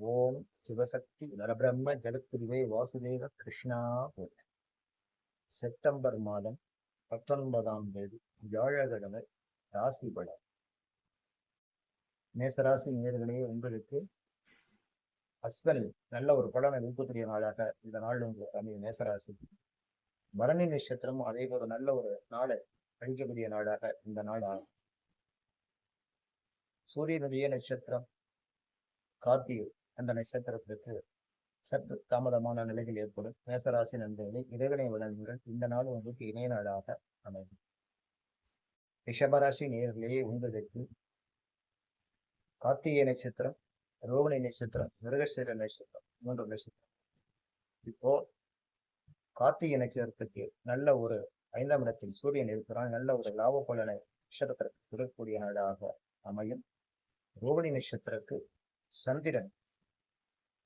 ஓம் சிவசக்தி நரபிரம்ம ஜெகத்குருவே வாசுதேவ கிருஷ்ணா செப்டம்பர் மாதம் பத்தொன்பதாம் தேதி வியாழக்கிழமை ராசி பலம் மேசராசி நேர்களே உங்களுக்கு அஸ்வனி நல்ல ஒரு பலனை ஊக்கக்கூடிய நாளாக இந்த நாள் உங்களுக்கு அமையும் மேசராசி. பரணி நட்சத்திரம் அதே போல நல்ல ஒரு நாளை கழிக்கக்கூடிய நாளாக இந்த நாள் ஆகும். சூரியனுடைய நட்சத்திரம் கார்த்திகை அந்த நட்சத்திரத்திற்கு சற்று தாமதமான நிலைகள் ஏற்படும். மேசராசி நண்பர்களே இறைவனை வழங்குங்கள் இந்த நாள் உங்களுக்கு இணைய நாளாக அமையும். ரிஷபராசி நேர்களே உங்களுக்கு கார்த்திகை நட்சத்திரம் ரோகிணி நட்சத்திரம் மிருகசீர நட்சத்திரம் மூன்று நட்சத்திரம். இப்போ கார்த்திகை நட்சத்திரத்துக்கு நல்ல ஒரு ஐந்தாம் இடத்தில் சூரியன் இருக்கிறான். நல்ல ஒரு லாப பலனை நட்சத்திரத்திற்கு கொடுக்கக்கூடிய நாளாக அமையும். ரோகிணி நட்சத்திரக்கு சந்திரன்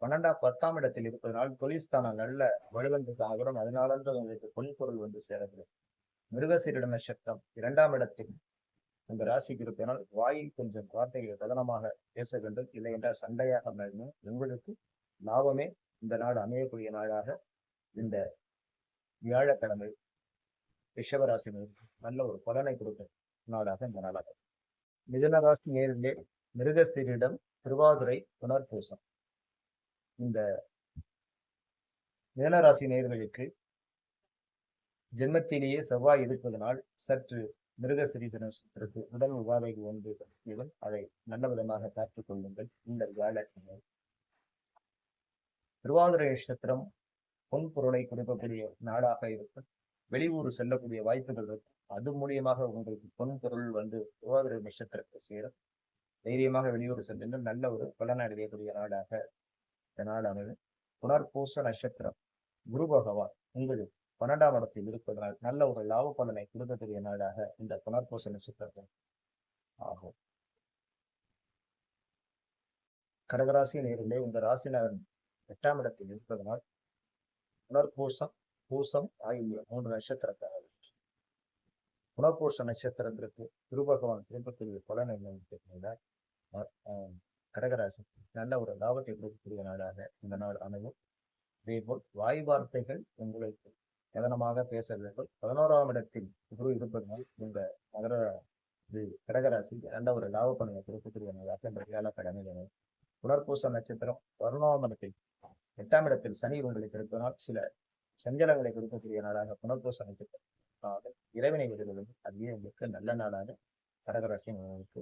பன்னெண்டாம் பத்தாம் இடத்தில் இருப்பதனால் தொழில்ஸ்தானம் நல்ல வலுவந்ததாகவும் அதனால உங்களுக்கு பொன்பொருள் வந்து சேரவில்லை மிருகசீரிட நட்சத்திரம் இரண்டாம் இடத்தில் இந்த ராசிக்கு இருப்பதனால் வாயில் கொஞ்சம் வார்த்தைகளை கவனமாக பேச வேண்டும். இல்லை என்றால் சண்டையாக அமையும். உங்களுக்கு லாபமே இந்த நாடு அமையக்கூடிய நாளாக இந்த வியாழக்கிழமை ரிஷபராசி நல்ல ஒரு பலனை கொடுக்கும் நாளாக இந்த நாளாக மிதுன ராசி நேரிலே மிருகசீரிடம் திருவாதுரை புனர்பூசம். இந்த மிதனராசி நேர்களுக்கு ஜென்மத்திலேயே செவ்வாய் இருப்பதனால் சற்று மிருகசிரீச நட்சத்திரத்து உடல் உபாதை ஒன்று அதை நல்ல விதமாக காத்துக் கொள்ளுங்கள். இந்த வியாழக்கிழமை. திருவாதிரை நட்சத்திரம் பொன் பொருளை கொடுக்கக்கூடிய நாடாக இருக்கும். வெளியூர் செல்லக்கூடிய வாய்ப்புகள் இருக்கும். அது மூலியமாக உங்களுக்கு பொன் பொருள் வந்து திருவாதிரை நட்சத்திரத்தை சேரும். தைரியமாக வெளியூர் சென்று நல்ல ஒரு பலன் அடையக்கூடிய நாடாக இந்த நாள் புனர்பூச நட்சத்திரம். குரு பகவான் உங்களுக்கு பன்னெண்டாம் இடத்தில் இருப்பதனால் நல்ல ஒரு லாப பலனை கொடுக்கக்கூடிய நாடாக இந்த புனர்பூச நட்சத்திரத்தில் ஆகும். கடகராசி இருந்து இந்த ராசினகன் எட்டாம் இடத்தில் இருப்பதனால் புனர்பூசம் பூசம் ஆகிய மூன்று நட்சத்திரக்காரர்கள் புனர்பூச நட்சத்திரத்திற்கு குரு பகவான் திரும்பக்கூடிய பலன் என்ன கடகராசி. நல்ல ஒரு லாபத்தை கொடுக்கக்கூடிய நாடாக இந்த நாள் அமையும். இதேபோல் வாய் வார்த்தைகள் உங்களுக்கு கவனமாக பேச வேண்டும். பதினோராம் இடத்தில் குரு இருப்பதனால் இந்த மகர இது கடகராசி நல்ல ஒரு லாப பணியை கொடுக்கக்கூடிய நாளாக இந்த வியாழக்கிழமை புனர்பூச நட்சத்திரம் பதினோராம் இடத்தில் எட்டாம் இடத்தில் சனி உங்களுக்கு இருப்பதனால் சில சஞ்சலங்களை கொடுக்கக்கூடிய நாளாக புனர்பூச நட்சத்திரம் இறைவனை விடுகிறது அதுவே உங்களுக்கு நல்ல நாளாக கடகராசி உங்களுக்கு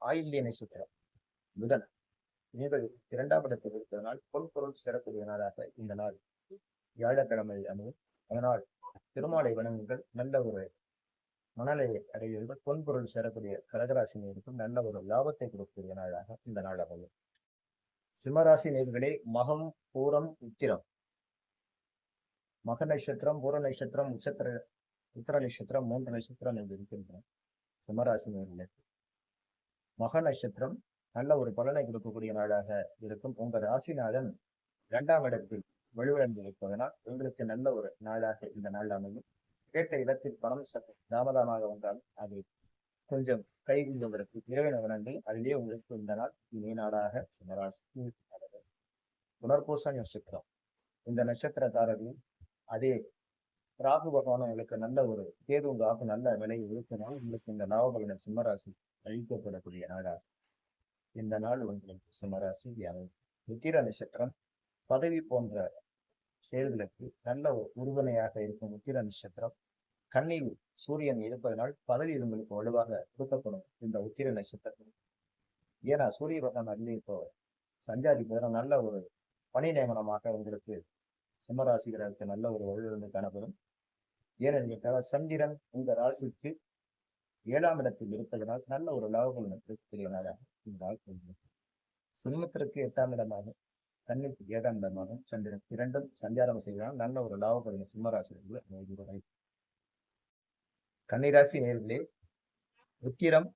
ஆயில்ய நட்சத்திரம் புதன் நீங்கள் இரண்டாம் இடத்தில் இருப்பதனால் பொன்பொருள் பொருள் நாளாக இந்த நாள் வியாழக்கிழமை அமையும். அதனால் திருமாலை வணங்குங்கள். நல்ல ஒரு மணலை அடைவீர்கள். பொன்பொருள் சேரக்கூடிய கடகராசி நேருக்கும் நல்ல ஒரு லாபத்தை கொடுக்கக்கூடிய நாளாக இந்த நாள் அமையும். சிம்மராசி நேர்களே மகம் பூரம் உத்திரம். மக நட்சத்திரம் பூர நட்சத்திரம் உச்சத்திர உத்திர நட்சத்திரம் மூன்று நட்சத்திரம் என்று இருக்கின்றன. சிம்மராசி நேர்களே. மக நட்சத்திரம் நல்ல ஒரு பலனை கொடுக்கக்கூடிய நாளாக இருக்கும். உங்க ராசிநாதன் இரண்டாம் இடத்தில் வலுவிழந்து இருப்பதனால் உங்களுக்கு நல்ல ஒரு நாளாக இந்த நாள் அமையும். கேட்ட இடத்தில் பணம் சற்று தாமதமாக வந்தால் அது கொஞ்சம் கை கொள்வதற்கு இறைவன வணங்கி அதிலே உங்களுக்கு இந்த நாள் இணைய நாடாக சிம்மராசி புனர்பூச நட்சத்திரம் இந்த நட்சத்திரக்காரர்கள் அதே ராகு பகவான் உங்களுக்கு நல்ல ஒரு கேது ராகு நல்ல விலையை இருக்குனால் உங்களுக்கு இந்த லாபபலன சிம்மராசி அழிக்கப்படக்கூடிய நாடாகும் இந்த நாள் உங்களுக்கு சிம்மராசி உத்திர நட்சத்திரம் பதவி போன்ற செயல்களுக்கு நல்ல ஒரு உறுதுணையாக இருக்கும் உத்திர நட்சத்திரம். கண்ணில் சூரியன் இருப்பதனால் பதவி உங்களுக்கு வலுவாக கொடுக்கப்படும் இந்த உத்திர நட்சத்திரம். ஏன்னா சூரிய பகவான் அள்ளி இப்போ சஞ்சாரிப்பதனால் நல்ல ஒரு பணி நியமனமாக உங்களுக்கு சிம்மராசிகர்களுக்கு நல்ல ஒரு வலுவிழந்து காணப்படும். ஏனென்றால் சந்திரன் இந்த ராசிக்கு ஏழாம் இடத்தில் இருப்பதனால் நல்ல ஒரு லாபங்கள் இருக்கக்கூடிய நாளாக எட்டாம் இடமாக கண்ணுக்கு ஏழாம் இடமாக சந்திரன் இரண்டும் சஞ்சாரம் செய்வதால் நல்ல ஒரு லாபப்படுகிற அமைகிறது கன்னிராசி நேர்களே உத்திரம்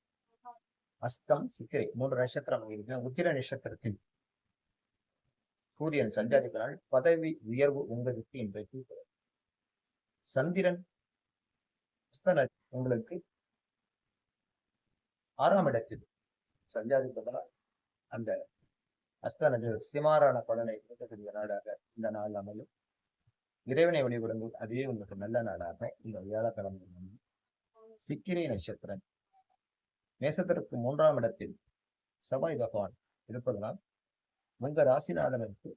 அஸ்தம் சித்திரை மூன்று நட்சத்திரம் இருக்கு உத்திர நட்சத்திரத்தில் சூரியன் சஞ்சாரிகளால் பதவி உயர்வு உங்களுக்கு இன்றைக்கு சந்திரன் உங்களுக்கு ஆறாம் இடத்தில் சஞ்சாதிப்பதால் அந்த அஸ்தனது சிமாரான பலனை கொடுக்கக்கூடிய நாடாக இந்த நாள் அமையும். இறைவனை வழிபடுங்கள். அதுவே உங்களுக்கு நல்ல நாடாக இந்த வியாழக்கிழமை அமையும். சிக்கிரை நட்சத்திரம் நேசத்திற்கு மூன்றாம் இடத்தில் செவ்வாய் பகவான் இருப்பதனால் உங்க ராசிநாதனுக்கு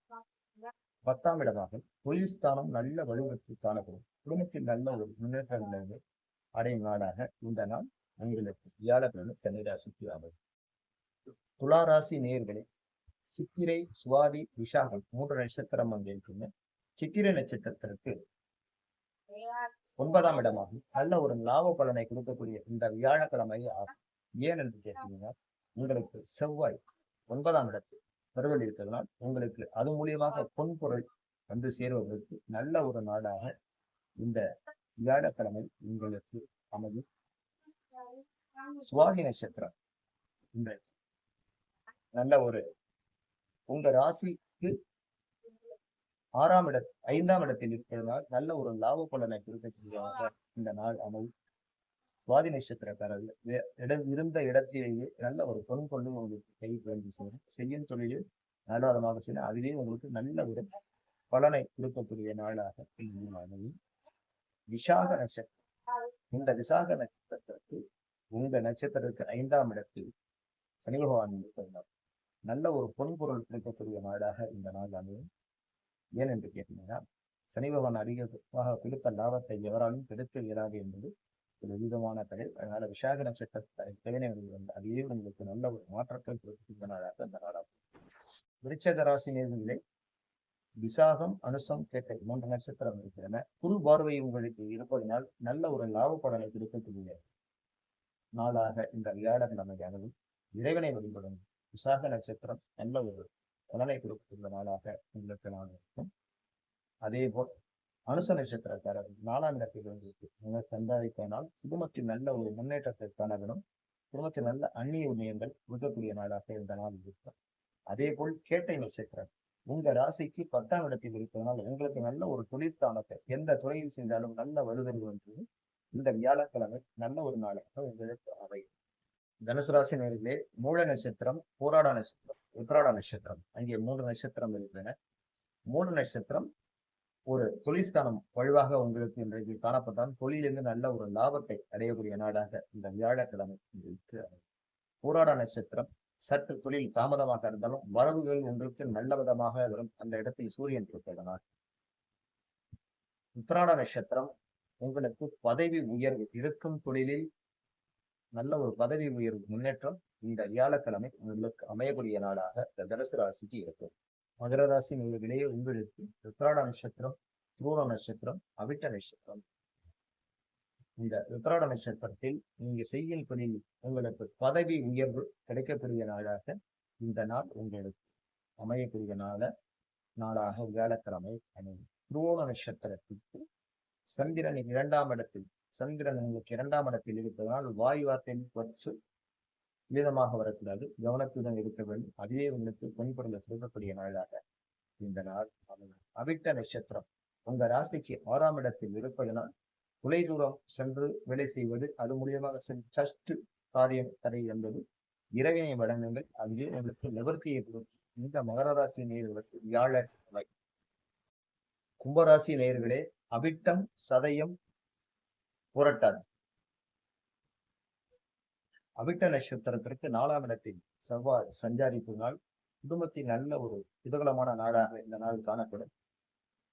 பத்தாம் இடமாக தொழில் ஸ்தானம் நல்ல வலுவற்று காணப்படும். குடும்பத்தில் நல்ல ஒரு முன்னேற்றங்களை அடையும் நாடாக இந்த நாள் உங்களுக்கு வியாழக்கிழமை கன்னிராசிக்கு அமையும் துளாராசி நேர்களே சித்திரை சுவாதி விஷாகம் மூன்று நட்சத்திரம் வந்திருக்குங்க சித்திரை நட்சத்திரத்திற்கு ஒன்பதாம் இடமாகும். நல்ல ஒரு லாப பலனை கொடுக்கக்கூடிய இந்த வியாழக்கிழமை ஆகும். ஏன் என்று கேட்டீங்கன்னா உங்களுக்கு செவ்வாய் ஒன்பதாம் இடத்தில் பெறுதல் இருக்கிறதுனால் உங்களுக்கு அது மூலியமாக பொன்பொருள் வந்து சேருவதற்கு நல்ல ஒரு நாடாக இந்த வியாழக்கிழமை உங்களுக்கு அமையும். சுவாதி நட்சத்திரம். இந்த நல்ல ஒரு உங்க ராசிக்கு ஆறாம் இட ஐந்தாம் இடத்தில் இருப்பதனால் நல்ல ஒரு லாப பலனை கொடுக்கக்கூடியதாக இந்த நாள் அமையும் சுவாதி நட்சத்திரக்காரர்கள் இடம் இருந்த இடத்திலேயே நல்ல ஒரு பொன் கொண்டு உங்களுக்கு கை வேண்டி சேரும். செய்யும் தொழிலில் நடாதமாக செய்யணும் அதிலே உங்களுக்கு நல்ல ஒரு பலனை கொடுக்கக்கூடிய நாளாக இந்த அமையும். விசாக நட்சத்திரம். இந்த விசாக நட்சத்திரத்திற்கு உங்க நட்சத்திரத்துக்கு ஐந்தாம் இடத்தில் சனி பகவான் இருப்பதனால் நல்ல ஒரு பொன்பொருள் கிடைக்கக்கூடிய நாடாக இந்த நாள் அமையும். ஏன் என்று கேட்டீங்கன்னா சனி பகவான் அதிகமாக கொடுத்த லாபத்தை எவராலும் கெடுக்க இயலாது என்பது ஒரு விதமான கடை அதனால விசாக நட்சத்திரத்தை வந்து அதுவே உங்களுக்கு நல்ல ஒரு மாற்றத்தை கொடுக்கின்ற நாளாக இந்த நாடாகும் விருச்சக ராசி நேர்களிலே விசாகம் அனுசம் கேட்டை மூன்று நட்சத்திரம் இருக்கிறன. குரு பார்வை உங்களுக்கு இருப்பதனால் நல்ல ஒரு லாப பலனை கிடைக்கக்கூடிய நாளாக இந்த வியாழக்கிழமையானது இறைவனை வழிபடும் விசாக நட்சத்திரம் நல்ல ஒரு பலனை கொடுக்கின்ற நாளாக உங்களுக்கு நான் இருக்கும். அதே போல் அனுச நட்சத்திரக்காரர் நாலாம் இடத்தில் இருந்து நீங்கள் சந்தாதிப்பதனால் குடும்பத்தில் நல்ல ஒரு முன்னேற்றத்தை காணவிடும். குடும்பத்தில் நல்ல அந்நிய உண்மையங்கள் கொடுக்கக்கூடிய நாளாக இந்த நாள் இருக்கும். அதே போல் கேட்டை நட்சத்திரம் உங்க ராசிக்கு பத்தாம் இடத்தில் இருப்பதனால் உங்களுக்கு நல்ல ஒரு தொழில் ஸ்தானத்தை எந்த துறையில் செஞ்சாலும் நல்ல வருதல் என்று இந்த வியாழக்கிழமை நல்ல ஒரு நாளாக உங்களுக்கு அமையும். தனுசு ராசி மூல நட்சத்திரம் போராட நட்சத்திரம் உத்ராட நட்சத்திரம் அங்கே மூன்று நட்சத்திரம் இருக்கின்றன மூணு நட்சத்திரம் ஒரு தொழில்ஸ்தானம் வலுவாக உங்களுக்கு இன்றைக்கு காணப்பட்டால் தொழிலிருந்து நல்ல ஒரு லாபத்தை அடையக்கூடிய நாடாக இந்த வியாழக்கிழமை உங்களுக்கு அமையும். போராட நட்சத்திரம் சற்று தொழில் தாமதமாக இருந்தாலும் வரவுகள் உங்களுக்கு நல்ல விதமாக வரும். அந்த இடத்தில் சூரியன் இருப்பதனால் உத்ராட நட்சத்திரம் உங்களுக்கு பதவி உயர்வு இருக்கும் தொழிலில் நல்ல ஒரு பதவி உயர்வு முன்னேற்றம் இந்த வியாழக்கிழமை உங்களுக்கு அமையக்கூடிய நாளாக இந்த தனுசு ராசிக்கு இருக்கும். மகர ராசி நேயர்களே உங்களுக்கு ருத்ராட நட்சத்திரம் துருவ நட்சத்திரம் அவிட்ட நட்சத்திரம். இந்த ருத்ராட நட்சத்திரத்தில் நீங்க செய்யும் தொழில் உங்களுக்கு பதவி உயர்வு கிடைக்கக்கூடிய நாளாக இந்த நாள் உங்களுக்கு அமையக்கூடிய நாள நாளாக வியாழக்கிழமை. அமையும் துருவோண நட்சத்திரத்திற்கு சந்திரன் இரண்டாம் இடத்தில் சந்திரன் உங்களுக்கு இரண்டாம் இடத்தில் இருப்பதனால் வாயு வார்த்தை வச்சு விதமாக வரக்கூடாது. கவனத்துடன் இருக்க வேண்டும். அதுவே உங்களுக்கு பொன்பொருளை சொல்லக்கூடிய நாளாக இந்த நாள் அவிட்ட நட்சத்திரம். உங்க ராசிக்கு ஆறாம் இடத்தில் இருப்பதனால் தொலைதூரம் சென்று வேலை செய்வது அது மூலியமாக சஷ்டு காரியம் தடை என்பது இறைவனை வழங்குங்கள் அதுவே உங்களுக்கு நிவர்த்தியை கொடுக்கும் இந்த மகர ராசி நேர்களுக்கு வியாழ கும்பராசி நேயர்களே அவிட்டம் சதயம் புரட்டாது அவிட்ட நட்சத்திரத்திற்கு நாலாம் இடத்தில் செவ்வாய் சஞ்சாரிப்பு நாள் குடும்பத்தின் நல்ல ஒரு குதூகலமான நாடாக இந்த நாள் காணப்படும்.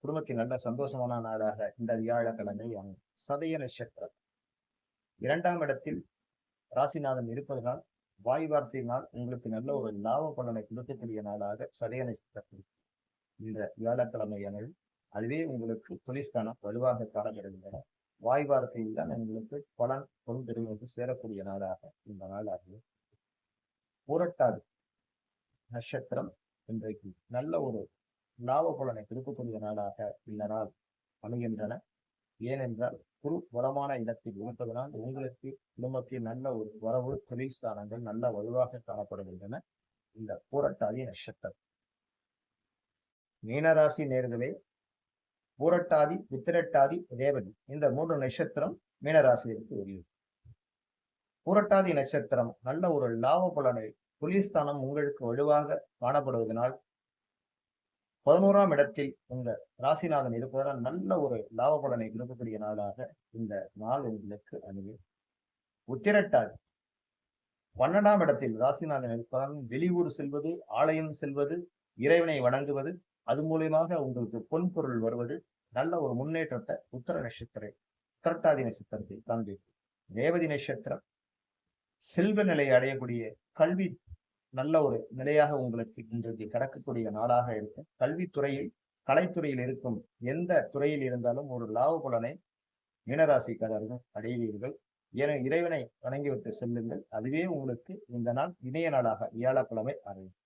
குடும்பத்தின் நல்ல சந்தோஷமான நாடாக இந்த வியாழக்கிழமை அமையும். சதய நட்சத்திரம். இரண்டாம் இடத்தில் ராசிநாதன் இருப்பதனால் வாய் வார்த்தையினால் உங்களுக்கு நல்ல ஒரு லாப பலனை கொடுக்கக்கூடிய நாளாக சதய நட்சத்திரத்தில் இந்த வியாழக்கிழமை வியாழக்கிழமையானது அதுவே உங்களுக்கு தொழிற்ஸ்தானம் வலுவாக காணப்படுகின்றன வாய் வார்த்தையில் தான் எங்களுக்கு பலன் பொருள் பெறுவது சேரக்கூடிய நாளாக இந்த நாளாக புரட்டாது நட்சத்திரம் இன்றைக்கு நல்ல ஒரு லாப பலனை கொடுக்கக்கூடிய நாளாக இந்த நாள் அமைகின்றன. ஏனென்றால் குரு வளமான இடத்தில் இருப்பதனால் உங்களுக்கு குடும்பத்தில் நல்ல ஒரு வரவு தொழில் ஸ்தானங்கள் நல்ல வலுவாக காணப்படுகின்றன. இந்த போராட்டாதி நட்சத்திரம். மீனராசி நேர்களே பூரட்டாதி வித்திரட்டாதி ரேவதி. இந்த மூன்று நட்சத்திரம் மீனராசியிற்கு உரியது பூரட்டாதி நட்சத்திரம் நல்ல ஒரு லாப பலனை புலிஸ்தானம் உங்களுக்கு வலுவாக காணப்படுவதனால் பதினோராம் இடத்தில் உங்க ராசிநாதன் இருப்பதால் நல்ல ஒரு லாப பலனை விரும்பக்கூடிய நாளாக இந்த நாள் உங்களுக்கு அமையும். உத்திரட்டாதி. பன்னெண்டாம் இடத்தில் ராசிநாதன் இருப்பதால் வெளியூர் செல்வது ஆலயம் செல்வது இறைவனை வணங்குவது அது மூலியமாக உங்களுக்கு பொன் பொருள் வருவது நல்ல ஒரு முன்னேற்றத்தை உத்தர நட்சத்திரம் திரட்டாதி நட்சத்திரத்தை காண்பீர்கள் ரேவதி நட்சத்திரம் செல்வ நிலையை அடையக்கூடிய கல்வி நல்ல ஒரு நிலையாக உங்களுக்கு இன்றைக்கு கிடக்கக்கூடிய நாளாக இருக்கும். கல்வித்துறையில் கலைத்துறையில் இருக்கும் எந்த துறையில் இருந்தாலும் ஒரு லாப பலனை மீனராசிக்காரர்கள் அடைவீர்கள். என இறைவனை வணங்கிவிட்டு செல்லுங்கள். அதுவே உங்களுக்கு இந்த நாள் இணைய நாளாக வியாழக்கிழமை அறையும்